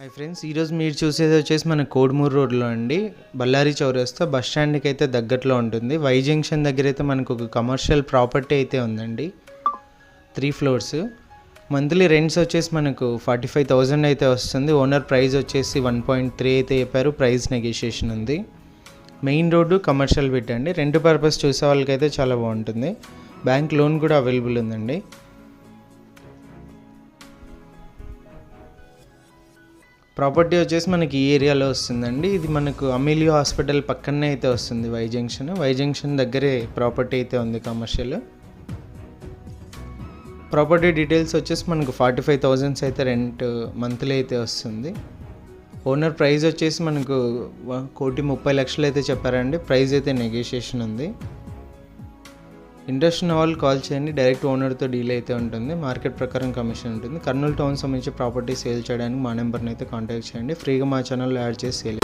Hi friends ఈరోజు మీరు చూసేది వచ్చేసి మన కోడుమూరు రోడ్లో అండి. బళ్ళారి చౌరస్తా బస్ స్టాండ్కి అయితే దగ్గరలో ఉంటుంది. వై జంక్షన్ దగ్గర అయితే మనకు ఒక కమర్షియల్ ప్రాపర్టీ అయితే ఉందండి. Three floors. మంత్లీ రెంట్స్ వచ్చేసి మనకు ఫార్టీ ఫైవ్ థౌజండ్ అయితే వస్తుంది. ఓనర్ ప్రైస్ వచ్చేసి వన్ పాయింట్ త్రీ అయితే చెప్పారు. ప్రైస్ నెగోషియేషన్ ఉంది. మెయిన్ రోడ్డు కమర్షియల్ బిట్ అండి రెంట్ పర్పస్ చూసే వాళ్ళకైతే చాలా బాగుంటుంది. బ్యాంక్ లోన్ కూడా అవైలబుల్ ఉందండి. ప్రాపర్టీ వచ్చేసి మనకి ఈ ఏరియాలో వస్తుందండి. ఇది మనకు అమీలియో హాస్పిటల్ పక్కనే అయితే వస్తుంది వై జంక్షన్. వై జంక్షన్ దగ్గరే ప్రాపర్టీ అయితే ఉంది కమర్షియల్. ప్రాపర్టీ డీటెయిల్స్ వచ్చేసి మనకు ఫార్టీ ఫైవ్ థౌజండ్స్ అయితే రెంట్ మంత్లీ అయితే వస్తుంది. ఓనర్ ప్రైస్ వచ్చేసి మనకు కోటి ముప్పై లక్షలు అయితే చెప్పారండి. ప్రైస్ అయితే నెగోషియేషన్ ఉంది. ఇంట్రెస్ట్ ఉన్న వాళ్ళు కాల్ చేయండి. డైరెక్ట్ ఓనర్తో డీల్ అయితే ఉంటుంది. మార్కెట్ ప్రకారం కమిషన్ ఉంటుంది. కర్నూలు టౌన్ సంబంధించి ప్రాపర్టీ సేల్ చేయడానికి మా నెంబర్ని అయితే కాంటాక్ట్ చేయండి. ఫ్రీగా మా ఛానల్లో యాడ్ చేసి సేల్